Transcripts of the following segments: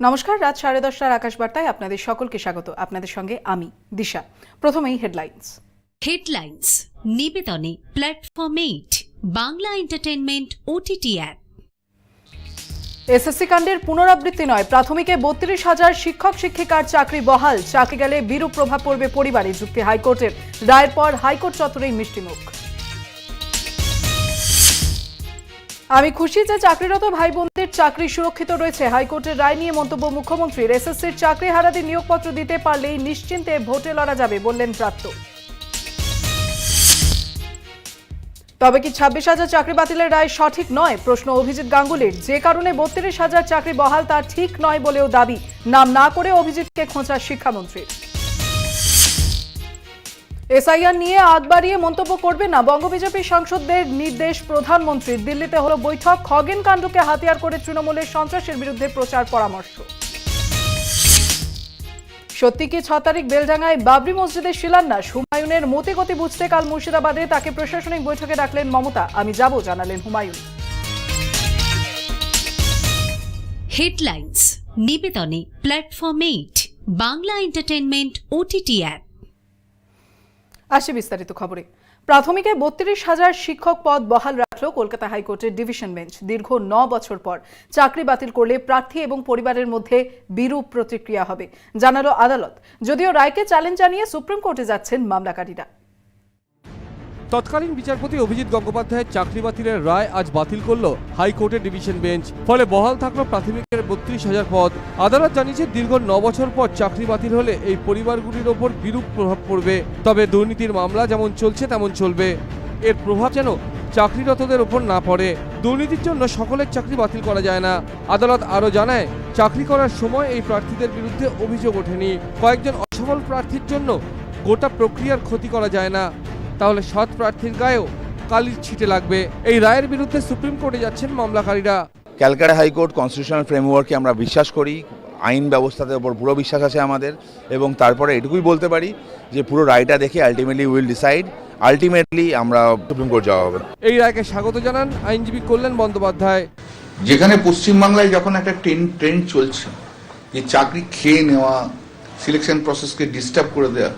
নমস্কার রাত সাড়ে দশটার আকাশবার্তায় আপনাদের সকলকে স্বাগত। আপনাদের সঙ্গে আমি দিশা। প্রথমেই headlines headlines নিবেদনে platform eight Bangla entertainment OTT app SSC কাণ্ডের পুনরাবৃত্তি নয় প্রাথমিকে বত্রিশ হাজার শিক্ষক শিক্ষিকার চাকরি বহাল চাকরি গেলে বিরূপ প্রভাব পড়বে পরিবারে যুক্তি হাইকোর্টের। রায়ের পর হাইকোর্ট চত্বরেই মিষ্টিমুখ আমি খুশি যে চাকরিরত ভাই চাকরি সুরক্ষিত রয়েছে। হাইকোর্টের রায় নিয়ে মন্তব্য মুখ্যমন্ত্রীর। এসএসসির চাকরি হারাদের নিয়োগপত্র দিতে পারলেই নিশ্চিন্তে ভোটে লড়া যাবে বললেন প্রাপ্ত তবে কি ছাব্বিশ হাজার চাকরি বাতিলের রায় সঠিক নয়? প্রশ্ন অভিজিৎ গাঙ্গুলির। যে কারণে বত্রিশ হাজার চাকরি বহাল তা ঠিক নয় বলেও দাবি। নাম না করে অভিজিৎকে খোঁচা শিক্ষামন্ত্রীর। এসআইআর নিয়ে আগ বাড়িয়ে মন্তব্য করবে না। বঙ্গ বিজেপি সাংসদদের নির্দেশ প্রধানমন্ত্রীর দিল্লিতে হলো বৈঠক। খগেন কাণ্ডকে হাতিয়ার করে তৃণমূলের সন্ত্রাসের বিরুদ্ধে প্রচার পরামর্শ। সত্যি কি ছ তারিখ বেলডাঙ্গায় বাবরি মসজিদের শিলান্যাস? হুমায়ুনের মতিগতি বুঝতে কাল মুর্শিদাবাদে তাকে প্রশাসনিক বৈঠকে ডাকলেন মমতা। আমি যাব, জানালেন Humayun. Headlines নিবেদনে platform eight Bangla entertainment OTT app আসি বিস্তারিত খবরে। প্রাথমিকে বত্রিশ হাজার শিক্ষক পদ বহাল রাখল কলকাতা হাইকোর্টের ডিভিশন বেঞ্চ। দীর্ঘ ন বছর পর চাকরি বাতিল করলে প্রার্থী এবং পরিবারের মধ্যে বিরূপ প্রতিক্রিয়া হবে, জানালো আদালত। যদিও রায়কে চ্যালেঞ্জ জানিয়ে সুপ্রিম কোর্টে যাচ্ছেন মামলাকারীরা। তৎকালীন বিচারপতি অভিজিৎ গঙ্গোপাধ্যায়ের চাকরি বাতিলের রায় আজ বাতিল করল হাইকোর্টের ডিভিশন বেঞ্চ। ফলে বহাল থাকল প্রাথমিকের বত্রিশ হাজার পদ। আদালত জানিয়েছে, দীর্ঘ ন বছর পর চাকরি বাতিল হলে এই পরিবারগুলির ওপর বিরূপ প্রভাব পড়বে। তবে দুর্নীতির মামলা যেমন চলছে, তেমন চলবে। এর প্রভাব যেন চাকরিরতদের ওপর না পড়ে। দুর্নীতির জন্য সকলের চাকরি বাতিল করা যায় না। আদালত আরও জানায়, চাকরি করার সময় এই প্রার্থীদের বিরুদ্ধে অভিযোগ ওঠেনি। কয়েকজন অসফল প্রার্থীর জন্য গোটা প্রক্রিয়ার ক্ষতি করা যায় না। তাহলে সৎ প্রার্থীর গায়েও কালির ছিটে লাগবে। এই রায়ের বিরুদ্ধে সুপ্রিম কোর্টে যাচ্ছেন মামলাকারীরা। ক্যালকাটা হাইকোর্ট কনস্টিটিউশনাল ফ্রেমওয়ার্কে আমরা বিশ্বাস করি আইন ব্যবস্থাতে ওপর পুরো বিশ্বাস আছে আমাদের এবং তারপরে এটুকুই বলতে পারি যে পুরো রায়টা দেখে আলটিমেটলি উইল ডিসাইড আলটিমেটলি আমরা সুপ্রিম কোর্ট যাওয়া হবে। এই রায়কে স্বাগত জানান আইনজীবী কল্যাণ বন্দ্যোপাধ্যায়। যেখানে পশ্চিমবাংলায় যখন একটা ট্রেন্ড ট্রেন্ড চলছে যে চাকরি খেয়ে নেওয়া সিলেকশন প্রসেসকে ডিস্টার্ব করে দেওয়া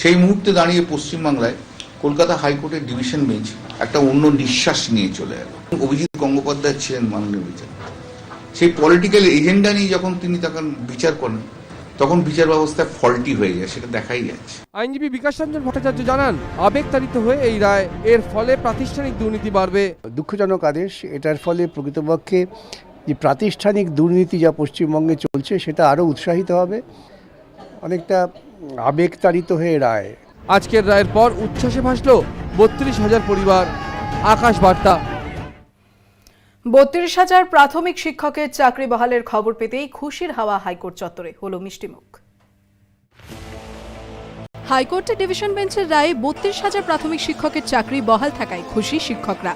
সেই মুহূর্তে দাঁড়িয়ে পশ্চিমবাংলায় কলকাতা হাইকোর্টের ডিভিশন বেঞ্চ একটা অন্য নিঃশ্বাস নিয়ে চলে গেল অভিজিৎ গঙ্গোপাধ্যায় ছিলেন মাননীয় বিচার সেই পলিটিক্যাল এজেন্ডা নিয়ে যখন তিনি তখন বিচার করেন তখন বিচার ব্যবস্থা ফল্টি হয়ে যায় সেটা দেখাই যাচ্ছে। আইনজীবী বিকাশ রঞ্জন ভট্টাচার্য জানান আবেগতাড়িত হয়ে এই রায় এর ফলে প্রাতিষ্ঠানিক দুর্নীতি বাড়বে। দুঃখজনক আদেশ এটার ফলে প্রকৃতপক্ষে যে প্রাতিষ্ঠানিক দুর্নীতি যা পশ্চিমবঙ্গে চলছে সেটা আরও উৎসাহিত হবে। অনেকটা আবেগতাড়িত হয়ে রায় আজকের রায়ের পর উচ্ছ্বাসে ভাসল বত্রিশ হাজার পরিবার। আকাশ বার্তা। বত্রিশ হাজার প্রাথমিক শিক্ষকের চাকরি বহালের খবর পেতেই খুশির হাওয়া হাইকোর্ট চত্বরে, হলো মিষ্টিমুখ। হাইকোর্টের ডিভিশন বেঞ্চের রায়ে বত্রিশ হাজার প্রাথমিক শিক্ষকের চাকরি বহাল থাকায় খুশি শিক্ষকরা।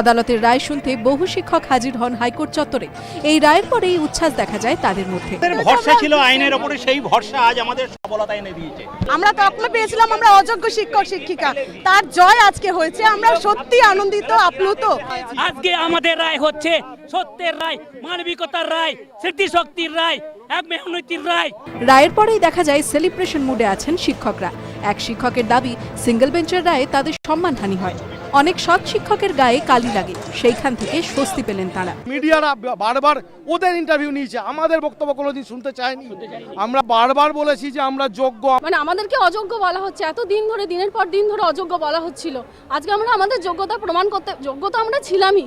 আদালতের রায় শুনতে বহু শিক্ষক হাজির হন হাইকোর্ট চত্বরে। এই রায়ের পরেই উচ্ছ্বাস দেখা যায় তাদের মধ্যে। ভরসা ছিল আইনের ওপরে, সেই ভরসা আজ আমাদের সফলতা এনে দিয়েছে। আমরা তখন পেয়েছিলাম আমরা অযোগ্য শিক্ষক শিক্ষিকা। তার জয় আজকে হয়েছে আমরা সত্যি আনন্দিত আপ্লুত। আজকে আমাদের রায় হচ্ছে সত্যের রায় মানবিকতার রায় স্মৃতিশক্তির রায় এক মেহনতির রায়। রায়ের পরেই দেখা যায় সেলিব্রেশন মুডে আছেন শিক্ষকরা। এক শিক্ষকের দাবি সিঙ্গেল বেঞ্চের রায়ে তাদের সম্মানহানি হয়। অনেক সৎ শিক্ষকের গায়ে কালি লাগে সেইখান থেকে স্বস্তি পেলেন তারা। মিডিয়ারা বারবার ওদের ইন্টারভিউ নিয়েছে আমাদের বক্তব্য কোনোদিন শুনতে চায়নি। আমরা বারবার বলেছি যে আমরা যোগ্য। মানে আমাদেরকে অযোগ্য বলা হচ্ছে এত দিন ধরে দিনের পর দিন ধরে অযোগ্য বলা হচ্ছিল। আজকে আমরা আমাদের যোগ্যতা প্রমাণ করতে যোগ্যতা আমরা ছিলামই।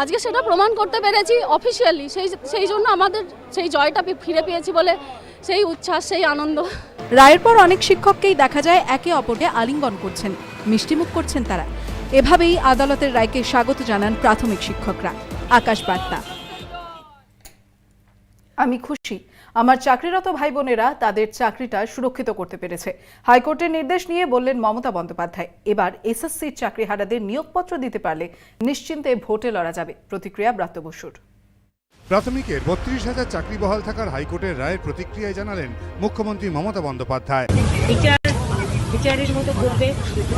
আজকে সেটা প্রমাণ করতে পেরেছি অফিসিয়ালি সেই সেই জন্য আমাদের সেই জয়টা ফিরে পেয়েছি বলে সেই উচ্ছ্বাস সেই আনন্দ। রায়ের পর অনেক শিক্ষককেই দেখা যায় একে অপরকে আলিঙ্গন করছেন, মিষ্টিমুখ করছেন তারা। এভাবেই আদালতের রায়কে স্বাগত জানান প্রাথমিক শিক্ষকরা। আকাশ বার্তা। আমি খুশি। আমার চাকরিরত ভাই বোনেরা তাদের চাকরিটা সুরক্ষিত করতে পেরেছে। হাইকোর্টের নির্দেশ নিয়ে বললেন মমতা বন্দ্যোপাধ্যায়। এবার এসএসসির চাকরিহারাদের নিয়োগপত্র দিতে পারলে নিশ্চিন্তে ভোটে লড়া যাবে। প্রতিক্রিয়া ব্রাত্য বসুর। প্রাথমিকের বত্রিশ হাজার চাকরি বহাল থাকার হাইকোর্টের রায়ের প্রতিক্রিয়ায় জানালেন মুখ্যমন্ত্রী মমতা বন্দ্যোপাধ্যায়। বিচার বিচারের মতো করবে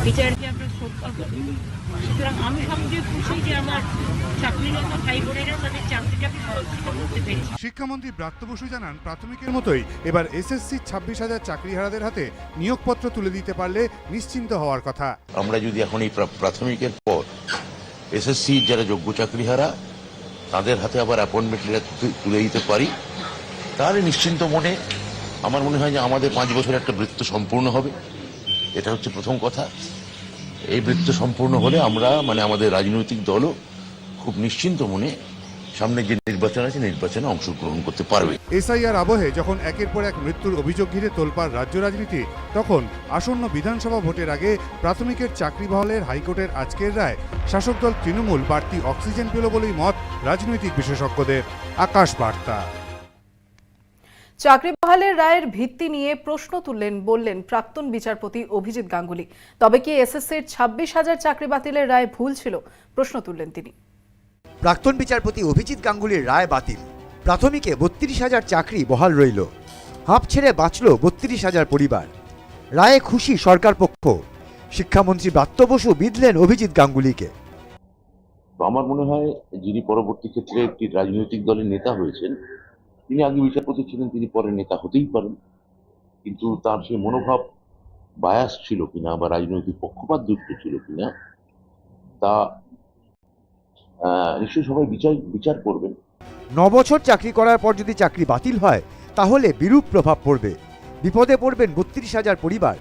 বিচারকে আমরা শ্রদ্ধা সুতরাং আমি সবচেয়ে খুশি যে আমার শিক্ষামন্ত্রী ব্রাত্য বসু জানান প্রাথমিকের মতোই এবার এসএসসি ছাব্বিশ হাজার চাকরিহারাদের হাতে নিয়োগপত্র তুলে দিতে পারলে নিশ্চিন্ত হওয়ার কথা। আমরা যদি এখন এই প্রাথমিকের পর এসএসসি যারা যোগ্য চাকরিহারা তাদের হাতে আবার অ্যাপয়েন্টমেন্ট লেটার তুলে দিতে পারি। তাহলে নিশ্চিন্ত মনে আমার মনে হয় যে আমাদের পাঁচ বছর একটা বৃত্ত সম্পূর্ণ হবে। এটা হচ্ছে প্রথম কথা। এই বৃত্ত সম্পূর্ণ হলে আমরা মানে আমাদের রাজনৈতিক দলও খুব নিশ্চিন্ত মনে সামনে যে নির্বাচন আছে নির্বাচনে অংশগ্রহণ করতে পারবে। এসআইআর আবহে যখন একের পর এক মৃত্যুর অভিযোগ ঘিরে তোলপাড় রাজ্য রাজনীতি তখন আসন্ন বিধানসভা ভোটের আগে প্রাথমিকের চাকরি বহালের হাইকোর্টের আজকের রায়। শাসক দল তৃণমূল বাড়তি অক্সিজেন পেল বলেই মত রাজনৈতিক বিশেষজ্ঞদের। আকাশ বার্তা। চাকরি বহালের রায়ের ভিত্তি নিয়ে প্রশ্ন তুললেন বললেন প্রাক্তন বিচারপতি অভিজিৎ গাঙ্গুলি। তবে কি এসএসসির ছাব্বিশ হাজার চাকরি বাতিলের রায় ভুল ছিল? প্রশ্ন তুললেন তিনি। প্রাক্তন বিচারপতি অভিজিৎ গাঙ্গুলির রায় বাতিল। প্রাথমিকে বত্রিশ হাজার চাকরি বহাল রইল। হাঁপ ছেড়ে বাঁচল বত্রিশ হাজার পরিবার। রায়ে খুশি সরকার পক্ষ। শিক্ষামন্ত্রী ব্রাত্য বসু বিধলেন অভিজিৎ গাঙ্গুলিকে। আমার মনে হয় যিনি পরবর্তী ক্ষেত্রে একটি রাজনৈতিক দলের নেতা হয়েছেন, তিনি আগে বিচারপতি ছিলেন, তিনি পরে নেতা হতেই পারেন। কিন্তু তার সেই মনোভাব বায়াস ছিল কিনা বা রাজনৈতিক পক্ষপাত যুক্ত ছিল কিনা, তা নিশ্চয়ই সবাই বিচার বিচার করবেন ন বছর চাকরি করার পর যদি চাকরি বাতিল হয়, তাহলে বিরূপ প্রভাব পড়বে। বিপদে পড়বেন বত্রিশ হাজার পরিবার।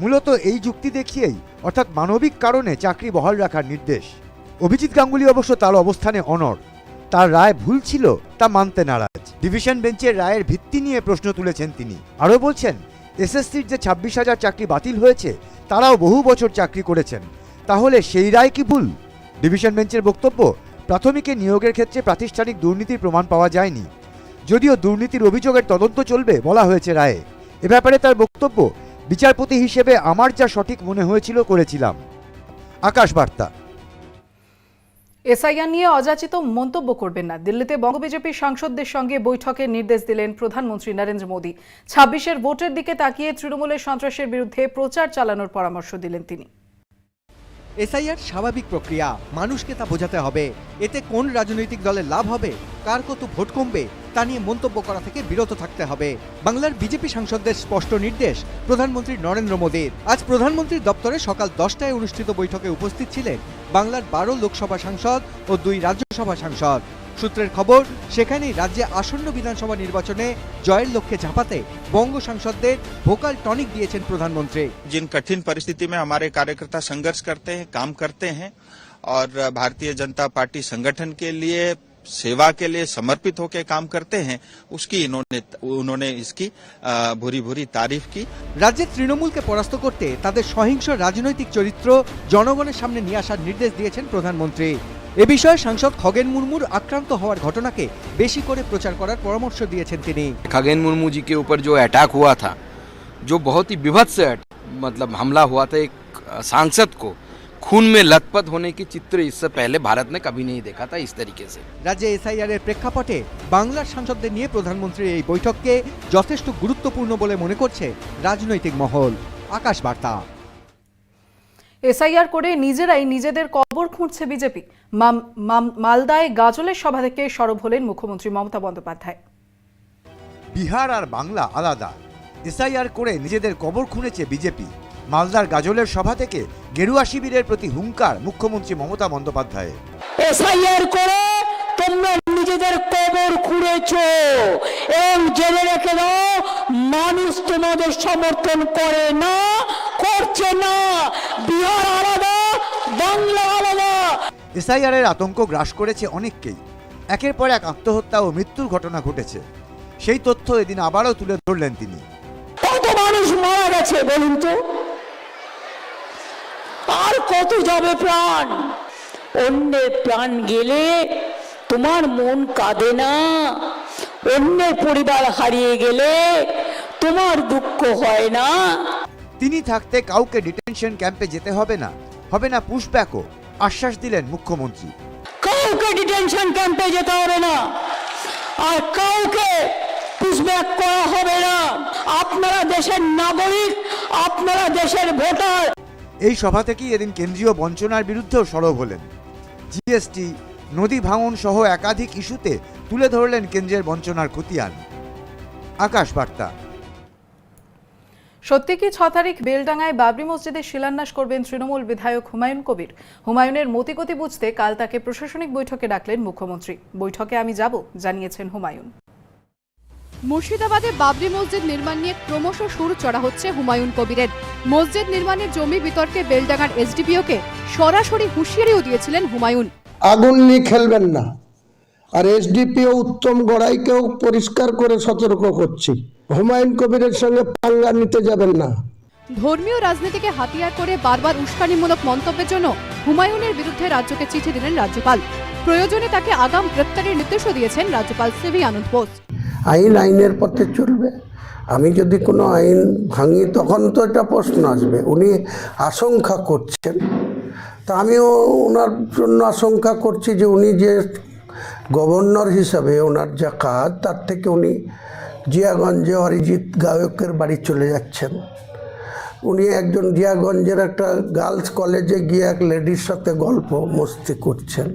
মূলত এই যুক্তি দেখিয়েই, অর্থাৎ মানবিক কারণে চাকরি বহাল রাখার নির্দেশ। অভিজিৎ গাঙ্গুলি অবশ্য তার অবস্থানে অনড়। তার রায় ভুল ছিল, তা মানতে নারাজ। ডিভিশন বেঞ্চের রায়ের ভিত্তি নিয়ে প্রশ্ন তুলেছেন তিনি। আরও বলছেন, এসএসসির যে ছাব্বিশ হাজার চাকরি বাতিল হয়েছে, তারাও বহু বছর চাকরি করেছেন। তাহলে সেই রায় কি ভুল? ডিভিশন বেঞ্চের বক্তব্য, প্রাথমিকে নিয়োগের ক্ষেত্রে প্রাতিষ্ঠানিক দুর্নীতির প্রমাণ পাওয়া যায়নি। যদিও দুর্নীতির অভিযোগের তদন্ত চলবে বলা হয়েছে রায়ে। এ ব্যাপারে তার বক্তব্য, বিচারপতি হিসেবে আমার যা সঠিক মনে হয়েছিল করেছিলাম। আকাশ বার্তা। এসআইআর নিয়ে অযাচিত মন্তব্য করবেন না। দিল্লিতে বঙ্গ বিজেপির সাংসদদের সঙ্গে বৈঠকের নির্দেশ দিলেন প্রধানমন্ত্রী নরেন্দ্র মোদী। ছাব্বিশের ভোটের দিকে তাকিয়ে তৃণমূলের সন্ত্রাসের বিরুদ্ধে প্রচার চালানোর পরামর্শ দিলেন তিনি। এসআইআর স্বাভাবিক প্রক্রিয়া। মানুষকে তা বোঝাতে হবে। এতে কোন রাজনৈতিক দলের লাভ হবে, কার কত ভোট কমবে, তা নিয়ে মন্তব্য করা থেকে বিরত থাকতে হবে। বাংলার বিজেপি সাংসদদের স্পষ্ট নির্দেশ প্রধানমন্ত্রী নরেন্দ্র মোদীর। আজ প্রধানমন্ত্রীর দপ্তরে সকাল দশটায় অনুষ্ঠিত বৈঠকে উপস্থিত ছিলেন বাংলার বারো লোকসভা সাংসদ ও দুই রাজ্যসভা সাংসদ। সূত্রের খবর সেখানেই রাজ্যে আসন্ন বিধানসভা নির্বাচনে জয়ের লক্ষ্যে ঝাঁপাতে বঙ্গ সাংসদদের ভোকাল টনিক দিয়েছেন প্রধানমন্ত্রী जिन कठिन परिस्थिति में हमारे कार्यकर्ता संघर्ष करते हैं काम करते हैं और भारतीय जनता पार्टी संगठन के लिए सेवा के लिए समर्पित होकर काम करते हैं उसकी इन्होंने उन्होंने इसकी भूरी भूरी तारीफ की রাজ্যে তৃণমূলকে পরাস্ত করতে তাদের সহিংস রাজনৈতিক চরিত্র জনগণের সামনে নিয়ে আসার নির্দেশ দিয়েছেন প্রধানমন্ত্রী এ বিষয়ে সাংসদ খগেন মুর্মুর আক্রান্ত হওয়ার ঘটনাকে বেশি করে প্রচার করার পরামর্শ দিয়েছেন তিনি खगेन मुर्मू जी के ऊपर जो अटैक हुआ था जो बहुत ही विभत्स अट- मतलब हमला हुआ था एक सांसद को खून में लथपथ होने की चित्र इससे पहले भारत ने कभी नहीं देखा था इस तरीके से রাজ্যে এসআইআর এর প্রেক্ষাপটে বাংলার সাংসদদের নিয়ে প্রধানমন্ত্রীর এই বৈঠককে যথেষ্ট গুরুত্বপূর্ণ বলে মনে করছে রাজনৈতিক মহল আকাশ বার্তা এসআইআর করে নিজেরাই নিজেদের কবর খুঁড়ছে বিজেপি। মালদায় গাজলের সভা থেকে সরব হলেন মুখ্যমন্ত্রী মমতা বন্দ্যোপাধ্যায়। বিহার আর বাংলা আলাদা। এসআইআর করে নিজেদের কবর খুঁড়েছে বিজেপি। মালদার গাজলের সভা থেকে গেরুয়া শিবিরের প্রতি হুঙ্কার মুখ্যমন্ত্রী মমতা বন্দ্যোপাধ্যায়ের। এসআইআর করে তোমরা নিজেদের কবর খুঁড়েছো এবং জেনে রেখে দাও মানুষ তোমাদের সমর্থন করে না করছে না। বিহার আলাদা বাংলা আলাদা। এসআইআর এর আতঙ্ক গ্রাস করেছে অনেককেই। একের পর এক আত্মহত্যা ও মৃত্যুর ঘটনা ঘটেছে। সেই তথ্য এদিন আবারও তুলে ধরলেন তিনি। কত মানুষ মারা গেছে বলুন তো? আর কত যাবে প্রাণ? অন্যের প্রাণ গেলে তোমার মন কাঁদে না। অন্যের পরিবার হারিয়ে গেলে তোমার দুঃখ হয় না। তিনি থাকতে কাউকে ডিটেনশন ক্যাম্পে যেতে হবে না। হবে না পুশব্যাকও আশ্বাস দিলেন মুখ্যমন্ত্রী। কাউকে ডিটেনশন ক্যাম্পে যেতে হবে না। আর কাউকে পুশব্যাক করা হবে না। আপনারা দেশের নাগরিক আপনারা দেশের ভোটার। এই সভা থেকেই এদিন কেন্দ্রীয় বঞ্চনার বিরুদ্ধেও সরব হলেন। জিএসটি নদী ভাঙন সহ একাধিক ইস্যুতে তুলে ধরলেন কেন্দ্রের বঞ্চনার খতিয়ান। আকাশ বার্তা সত্যি কি ছ তারিখ বেলডাঙ্গায় বাবরি মসজিদের শিলান্যাস করবেন তৃণমূল বিধায়ক হুমায়ুন কবির? হুমায়ুনের মতিগতি বুঝতে কাল তাকে প্রশাসনিক বৈঠকে ডাকলেন মুখ্যমন্ত্রী। বৈঠকে আমি যাব জানিয়েছেন হুমায়ুন। মুর্শিদাবাদে বাবরি মসজিদ নির্মাণ নিয়ে ক্রমশ সুর চড়া হচ্ছে হুমায়ুন কবিরের। মসজিদ নির্মাণের জমি বিতর্কে বেলডাঙ্গার এসডিপিওকে সরাসরি হুঁশিয়ারিও দিয়েছিলেন হুমায়ুন। আগুন নিয়ে খেলবেন না। আর এসডিপিও উত্তম গড়াইকেও পরিষ্কার করে সতর্ক করছি। হুমায়ুন কবিরের সঙ্গে পাল্লা নিতে যাবেন না। ধর্মীয় রাজনীতিকে হাতিয়ার করে বারবার উস্কানিমূলক মন্তব্যের জন্য হুমায়ুনের বিরুদ্ধে রাজ্যকে চিঠি দিলেন রাজ্যপাল। প্রয়োজনে তাকে আগাম গ্রেপ্তারের নির্দেশও দিয়েছেন রাজ্যপাল সিভি আনন্দ বোস। আইন আইনের পথে চলবে। আমি যদি কোনো আইন ভাঙি তখন তো এটা প্রশ্ন আসবে। উনি আশঙ্কা করছেন। তা আমিও ওনার জন্য আশঙ্কা করছি যে উনি যে গভর্নর হিসাবে ওনার যা কাজ তার থেকে উনি জিয়াগঞ্জে অরিজিৎ গায়কের বাড়ি চলে যাচ্ছেন। উনি একজন জিয়াগঞ্জের একটা গার্লস কলেজে গিয়ে এক লেডির সাথে গল্প মস্তি করছেন।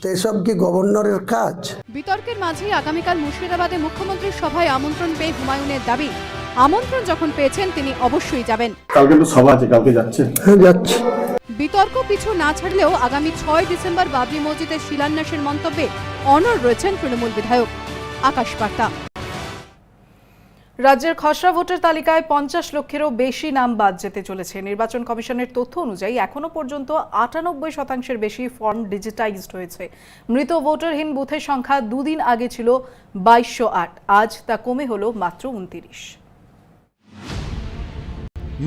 তো এসব কি গভর্নরের কাজ? বিতর্কের মাঝেই আগামীকাল মুর্শিদাবাদে মুখ্যমন্ত্রীর সভায় আমন্ত্রণ পেয়ে হুমায়ুনের দাবি। আমন্ত্রণ যখন পেয়েছেন তিনি অবশ্যই যাবেন। কালকে তো সভা আছে কালকে যাচ্ছে। হ্যাঁ যাচ্ছে। বিতর্ক পিছু না ছাড়লেও আগামী ছয় ডিসেম্বর বাবরি মসজিদের শিলান্যাসের মন্তব্যে অনড় রয়েছেন তৃণমূল বিধায়ক আকাশ বার্তা রাজ্যের খসড়া ভোটার তালিকায় পঞ্চাশ লক্ষেরও বেশি নাম বাদ যেতে চলেছে। নির্বাচন কমিশনের তথ্য অনুযায়ী এখনও পর্যন্ত আটানব্বই শতাংশের বেশি ফর্ম ডিজিটাইজড হয়েছে। মৃত ভোটারহীন বুথের সংখ্যা দুদিন আগে ছিল বাইশশো আট। আজ তা কমে হলো মাত্র উনতিরিশ।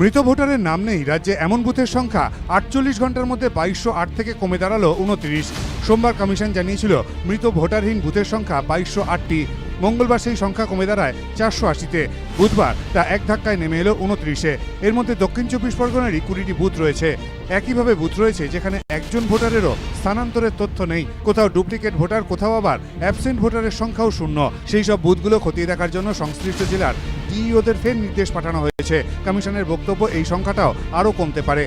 মৃত ভোটারের নাম নেই। রাজ্যে এমন বুথের সংখ্যা আটচল্লিশ ঘণ্টার মধ্যে বাইশশো আট থেকে কমে দাঁড়াল উনত্রিশ। সোমবার কমিশন জানিয়েছিল, মৃত ভোটারহীন বুথের সংখ্যা বাইশশো আটটি। মঙ্গলবার সেই সংখ্যা কমে দাঁড়ায় চারশো আশিতে। বুধবার তা এক ধাক্কায় নেমে এলো উনত্রিশে। এর মধ্যে দক্ষিণ চব্বিশ পরগনারই কুড়িটি বুথ রয়েছে। একইভাবে বুথ রয়েছে যেখানে একজন ভোটারেরও স্থানান্তরের তথ্য নেই। কোথাও ডুপ্লিকেট ভোটার, কোথাও আবার অ্যাবসেন্ট ভোটারের সংখ্যাও শূন্য। সেই সব বুথগুলো খতিয়ে দেখার জন্য সংশ্লিষ্ট জেলার ডিইওদের ফের নির্দেশ পাঠানো হয়েছে। কমিশনের বক্তব্য এই সংখ্যাটাও আরও কমতে পারে।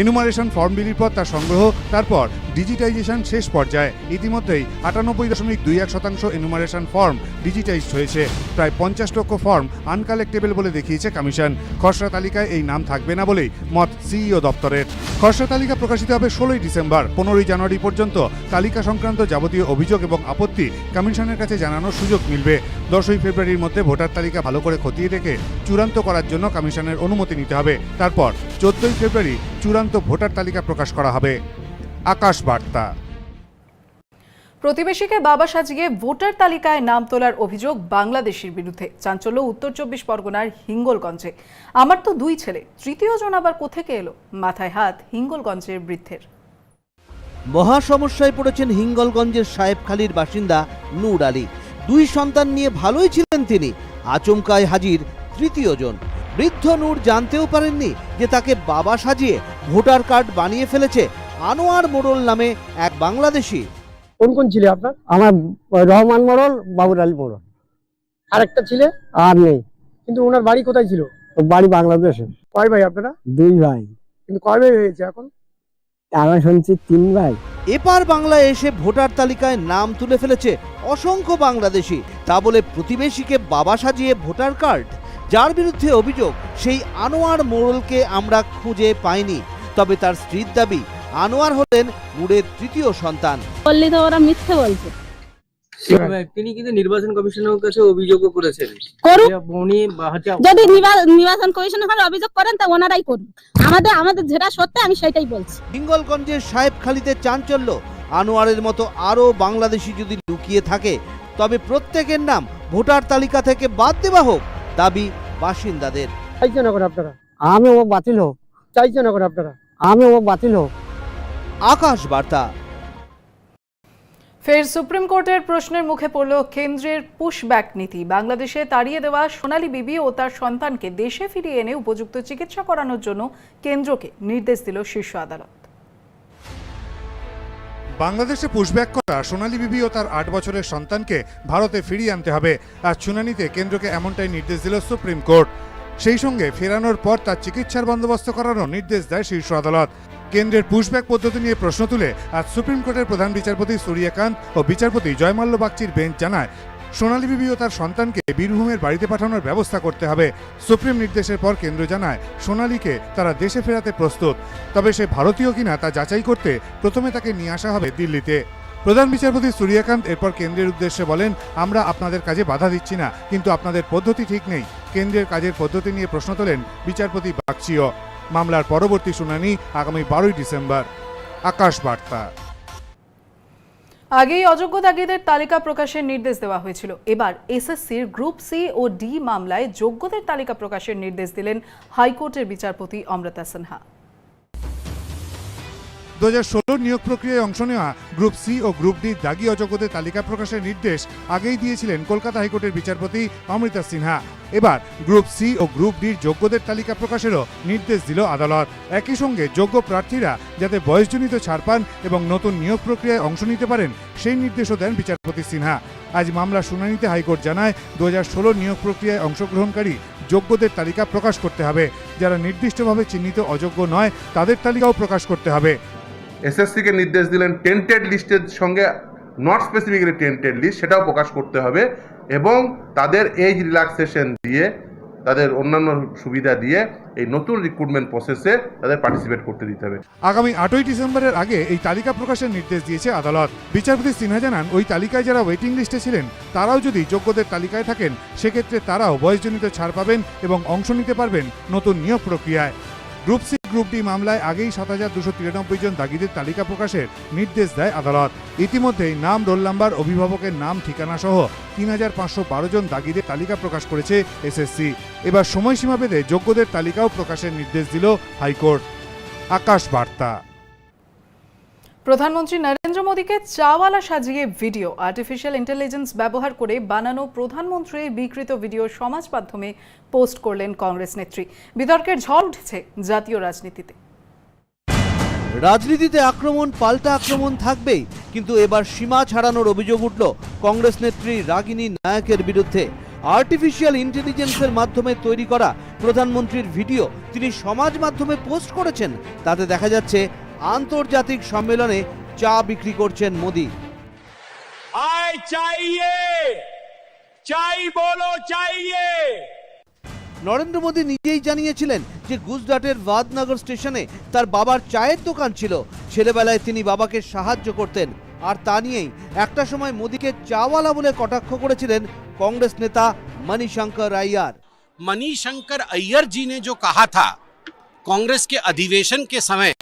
এনুমারেশন ফর্ম বিলির পর তার সংগ্রহ, তারপর ডিজিটাইজেশন শেষ পর্যায়ে। ইতিমধ্যেই আটানব্বই দশমিক দুই এক শতাংশ এনুমারেশন ফর্ম ডিজিটাইজড হয়েছে। প্রায় পঞ্চাশ লক্ষ ফর্ম আনকালেক্টেবল বলে দেখিয়েছে কমিশন খসড়া তালিকায় এই নাম থাকবে না বলেই মত সিইও দপ্তরের। খসড়া তালিকা প্রকাশিত হবে ষোলোই ডিসেম্বর। পনেরোই জানুয়ারি পর্যন্ত তালিকা সংক্রান্ত যাবতীয় অভিযোগ এবং আপত্তি কমিশনের কাছে জানানোর সুযোগ মিলবে। দশই ফেব্রুয়ারির মধ্যে ভোটার তালিকা ভালো করে খতিয়ে দেখে চূড়ান্ত করার জন্য কমিশনের অনুমতি নিতে হবে। তারপর চোদ্দই ফেব্রুয়ারি চূড়ান্ত ভোটার তালিকা প্রকাশ করা হবে। আকাশ বার্তা প্রতিবেশীকে বাবা সাজিয়ে ভোটার তালিকায় নাম তোলার অভিযোগ বাংলাদেশের বিরুদ্ধে। চাঞ্চল্য উত্তর চব্বিশ পরগনার হিঙ্গলগঞ্জে। আমার তো দুই ছেলে তৃতীয় জন আবার কোথেকে এলো? মাথায় হাত হিঙ্গলগঞ্জের বৃদ্ধের। মহা সমস্যায় পড়েছেন হিঙ্গলগঞ্জের সাহেবখালীর বাসিন্দা নূর আলী। দুই সন্তান নিয়ে ভালোই ছিলেন তিনি। আচমকায় হাজির তৃতীয় জন। বৃদ্ধ নূর জানতেও পারেননি যে তাকে বাবা সাজিয়ে ভোটার কার্ড বানিয়ে ফেলেছে আনোয়ার মোড়ল নামে এক বাংলাদেশি। কোন কোন ছিলে আপনার? আমার রহমান মোড়ল বাবুর আলী মোড়ল। আরেকটা ছিলে? আর নেই। কিন্তু ওনার বাড়ি কোথায় ছিল? বাড়ি বাংলাদেশে কয় ভাই আপনারা? দুই ভাই। কিন্তু কয় ভাই হয়েছে এখন? আমি শুনছি তিন ভাই। এপার বাংলায় এসে ভোটার তালিকায় নাম তুলে ফেলেছে অসংখ্য বাংলাদেশি। তা বলে প্রতিবেশীকে বাবা সাজিয়ে ভোটার কার্ড। যার বিরুদ্ধে অভিযোগ সেই আনোয়ার মোড়লকে আমরা খুঁজে পাইনি। তবে তার স্ত্রীর দাবি আনোয়ার হলেন নূরের তৃতীয় সন্তান। বললি তো ওরা মিথ্যে বলছে। তিনি কিন্তু নির্বাচন কমিশনের কাছে অভিযোগও করেছেন। উনি যদি নির্বাচন কমিশনের কাছে অভিযোগ করেন তা ওনারাই করুন আমাদের আমাদের যেটা সত্যি আমি সেটাই বলছি। হিঙ্গলগঞ্জের সাহেবখালীতে চাঞ্চল্য। আনোয়ারের মতো আরও বাংলাদেশি যদি লুকিয়ে থাকে তবে প্রত্যেকের নাম ভোটার তালিকা থেকে বাদ দেওয়া হোক দাবি বাসিন্দাদের। চাইছে না করে আপনারা? আমি ও বাতিল হোক। চাইছে না করে আপনারা? আমি ও বাতিল হোক। আকাশ বার্তা ফের সুপ্রিম কোর্টের প্রশ্নের মুখে পড়ল কেন্দ্রের পুশব্যাক নীতি। বাংলাদেশে তাড়িয়ে দেওয়া সোনালী বিবি ও তার সন্তানকে দেশে ফিরিয়ে এনে উপযুক্ত চিকিৎসা করানোর জন্য কেন্দ্রকে নির্দেশ দিল শীর্ষ আদালত। বাংলাদেশে পুশব্যাক করা সোনালী বিবি ও তার আট বছরের সন্তানকে ভারতে ফিরিয়ে আনতে হবে। আর শুনানিতে কেন্দ্রকে এমনটাই নির্দেশ দিল সুপ্রিম কোর্ট। সেই সঙ্গে ফেরানোর পর তার চিকিৎসার বন্দোবস্ত করারও নির্দেশ দেয় শীর্ষ আদালত। কেন্দ্রের পুশব্যাক পদ্ধতি নিয়ে প্রশ্ন তুলে আজ সুপ্রিম কোর্টের প্রধান বিচারপতি সূর্যকান্ত ও বিচারপতি জয়মাল্য বাগচির বেঞ্চ জানায়, সোনালী বিবি ও তার সন্তানকে বীরভূমের বাড়িতে পাঠানোর ব্যবস্থা করতে হবে। সুপ্রিম নির্দেশের পর কেন্দ্র জানায়, সোনালীকে তারা দেশে ফেরাতে প্রস্তুত, তবে সে ভারতীয় কিনা তা যাচাই করতে প্রথমে তাকে নিয়ে আসা হবে দিল্লিতে। প্রধান বিচারপতি সূর্যকান্ত এরপর কেন্দ্রের উদ্দেশ্যে বলেন, আমরা আপনাদের কাজে বাধা দিচ্ছি না, কিন্তু আপনাদের পদ্ধতি ঠিক নেই। কেন্দ্রের কাজের পদ্ধতি নিয়ে প্রশ্ন তোলেন বিচারপতি বাগচিও। মামলার পরবর্তী শুনানি আগামী বারোই ডিসেম্বর। আকাশ বার্তা। আগেই অযোগ্য দাগীদের তালিকা প্রকাশের নির্দেশ দেওয়া হয়েছিল। এবার এসএসসির গ্রুপ সি ও ডি মামলায় যোগ্যদের তালিকা প্রকাশের নির্দেশ দিলেন হাইকোর্টের বিচারপতি অমৃতা সিনহা। দু হাজার নিয়োগ প্রক্রিয়ায় অংশ নেওয়া গ্রুপ সি ও গ্রুপ ডি দাগি অযোগ্যদের তালিকা প্রকাশের নির্দেশ আগেই দিয়েছিলেন কলকাতা হাইকোর্টের বিচারপতি অমৃতা সিনহা। এবার গ্রুপ সি ও গ্রুপ ডির যোগ্যদের তালিকা প্রকাশেরও নির্দেশ দিল আদালত। একই সঙ্গে যোগ্য প্রার্থীরা যাতে বয়সজনিত ছাড় পান এবং নতুন নিয়োগ প্রক্রিয়ায় অংশ নিতে পারেন, সেই নির্দেশও দেন বিচারপতি সিনহা। আজ মামলা শুনানিতে হাইকোর্ট জানায় দু নিয়োগ প্রক্রিয়ায় অংশগ্রহণকারী যোগ্যদের তালিকা প্রকাশ করতে হবে। যারা নির্দিষ্টভাবে চিহ্নিত অযোগ্য নয়, তাদের তালিকাও প্রকাশ করতে হবে। এসএসসিকে নির্দেশ দিলেন টেন্টেড লিস্টের সঙ্গে নট স্পেসিফিক্যালি টেন্টেড লিস্ট সেটাও প্রকাশ করতে হবে এবং তাদের এজ রিল্যাক্সেশন দিয়ে, তাদের অন্যান্য সুবিধা দিয়ে এই নতুন রিক্রুটমেন্ট প্রসেসে তাদের পার্টিসিপেট করতে দিতে হবে। আগামী আটই ডিসেম্বরের আগে এই তালিকা প্রকাশের নির্দেশ দিয়েছে আদালত। বিচারপতি সিনহা জানান, ওই তালিকায় যারা ওয়েটিং লিস্টে ছিলেন, তারাও যদি যোগ্যদের তালিকায় থাকেন, সেক্ষেত্রে তারাও বয়সজনিত ছাড় পাবেন এবং অংশ নিতে পারবেন নতুন নিয়োগ প্রক্রিয়ায়। গ্রুপ সি, গ্রুপ ডি মামলায় আগেই সাত হাজার দুশো তিরানব্বই জন দাগিদের তালিকা প্রকাশের নির্দেশ দেয় আদালত। ইতিমধ্যেই নাম, রোল নাম্বার, অভিভাবকের নাম, ঠিকানা সহ তিন হাজার পাঁচশো বারো জন দাগিদের তালিকা প্রকাশ করেছে এসএসসি এবার সময়সীমা বেঁধে যোগ্যদের তালিকাও প্রকাশের নির্দেশ দিল হাইকোর্ট। আকাশ বার্তা। প্রধানমন্ত্রী নরেন্দ্র মোদীকে চাওয়ালা সাজিয়ে ভিডিও আর্টিফিশিয়াল ইন্টেলিজেন্স ব্যবহার করে বানানো প্রধানমন্ত্রীর বিকৃত ভিডিও সমাজ মাধ্যমে পোস্ট করলেন কংগ্রেস নেত্রী। বিতর্কের ঝড় উঠেছে জাতীয় রাজনীতিতে। রাজনীতিতে আক্রমণ, পাল্টা আক্রমণ থাকবেই, কিন্তু এবার সীমা ছাড়ানোর অভিযোগ উঠল কংগ্রেস নেত্রী রাগিনী নায়কের বিরুদ্ধে। আর্টিফিশিয়াল ইন্টেলিজেন্সের মাধ্যমে তৈরি করা প্রধানমন্ত্রীর ভিডিও তিনি সমাজ মাধ্যমে পোস্ট করেছেন, তাতে দেখা যাচ্ছে আন্তর্জাতিক সম্মেলনে চা বিক্রি করছেন মোদি आय चाहिए चाय बोलो चाहिए নরেন্দ্র মোদী নিজেই জানিয়েছিলেন যে গুজরাটের বাদনগর স্টেশনে তার বাবার চায়ের দোকান ছিল ছেলেবেলায় তিনি বাবাকে সাহায্য করতেন আর তা নিয়েই একটা সময় মোদীকে চাওয়ালা বলে কটাক্ষ করেছিলেন কংগ্রেস নেতা মণিশঙ্কর আইয়ার मणिशंकर अय्यर जी ने जो कहा था कांग्रेस के अधिवेशन के समय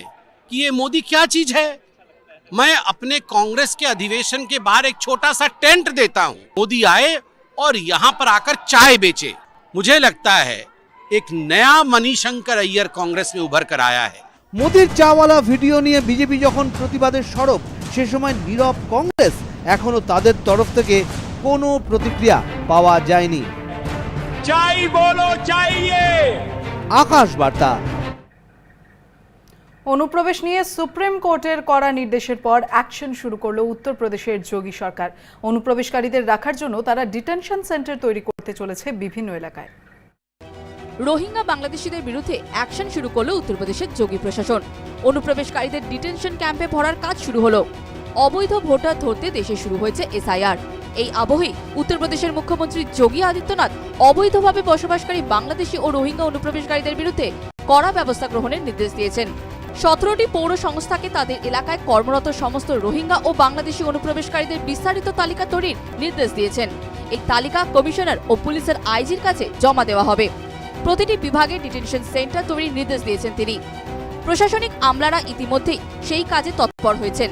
कि ये मोदी क्या चीज है मैं अपने कांग्रेस के अधिवेशन के बाहर एक छोटा सा टेंट देता हूं मोदी आए और यहां पर आकर चाय बेचे मुझे लगता है एक नया मणिशंकर अय्यर कांग्रेस में उभर कर आया है মোদির চাওয়ালা ভিডিও নিয়ে বিজেপি যখন প্রতিবাদের সরব সে সময় নীরব কংগ্রেস এখনো তাদের তরফ থেকে কোনো প্রতিক্রিয়া পাওয়া যায়নি चाय बोलो चाहिए আকাশ বার্তা অনুপ্রবেশ নিয়ে সুপ্রিম কোর্টের কড়া নির্দেশের পর অ্যাকশন শুরু করল উত্তরপ্রদেশের যোগী সরকার। অনুপ্রবেশকারীদের রাখার জন্য তারা ডিটেনশন সেন্টার তৈরি করতে চলেছে বিভিন্ন এলাকায়। রোহিঙ্গা বাংলাদেশিদের বিরুদ্ধে অ্যাকশন শুরু করল উত্তরপ্রদেশের যোগী প্রশাসন। অনুপ্রবেশকারীদের ডিটেনশন ক্যাম্পে ভরার কাজ শুরু হলো। অবৈধ ভোটার ধরতে দেশে শুরু হয়েছে এসআইআর। এই আবহে উত্তরপ্রদেশের মুখ্যমন্ত্রী যোগী আদিত্যনাথ অবৈধভাবে বসবাসকারী বাংলাদেশি ও রোহিঙ্গা অনুপ্রবেশকারীদের বিরুদ্ধে কড়া ব্যবস্থা গ্রহণের নির্দেশ দিয়েছেন। সতেরোটি পৌর সংস্থাকে তাদের এলাকায় কর্মরত সমস্ত রোহিঙ্গা ও বাংলাদেশি অনুপ্রবেশকারীদের বিস্তারিত তালিকা তৈরির নির্দেশ দিয়েছেন। এই তালিকা কমিশনার ও পুলিশের আইজির কাছে জমা দেওয়া হবে। প্রতিটি বিভাগে ডিটেনশন সেন্টার তৈরির নির্দেশ দিয়েছেন তিনি। প্রশাসনিক আমলারা ইতিমধ্যেই সেই কাজে তৎপর হয়েছেন।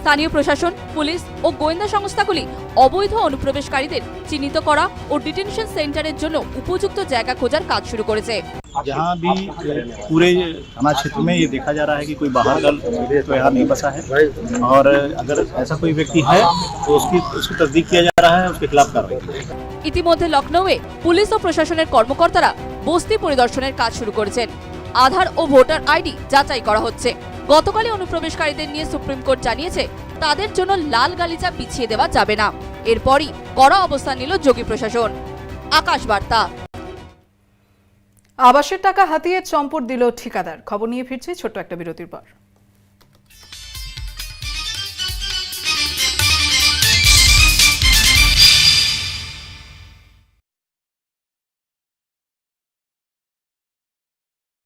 স্থানীয় প্রশাসন পুলিশ ও গোয়েন্দা সংস্থাগুলি অবৈধ অনুপ্রবেশকারীদের চিহ্নিত করা ও ডিটেনশন সেন্টারের জন্য উপযুক্ত জায়গা খোঁজার কাজ শুরু করেছে जहाँ भी पूरे थाना क्षेत्र में ये देखा जा रहा है कि कोई बाहर दल तो यहाँ नहीं बसा है और अगर ऐसा कोई व्यक्ति है तो उसकी उसकी तस्दीक किया जा रहा है उसके खिलाफ कार्रवाई की जाएगी ইতিমধ্যে লখনৌয়ে পুলিশ ও প্রশাসনের কর্মকর্তারা বস্তি পরিদর্শনের কাজ শুরু করেছেন আধার ও ভোটার আইডি যাচাই করা হচ্ছে গতকালই অনুপ্রবেশকারীদের নিয়ে সুপ্রিম কোর্ট জানিয়েছে, তাদের জন্য লাল গালিচা বিছিয়ে দেওয়া যাবে না। এরপরই কড়া অবস্থান নিল যোগী প্রশাসন। আকাশ বার্তা। আবাসের টাকা হাতিয়ে চম্পট দিল ঠিকাদার। খবর নিয়ে ফিরছি ছোট্ট একটা বিরতির পর।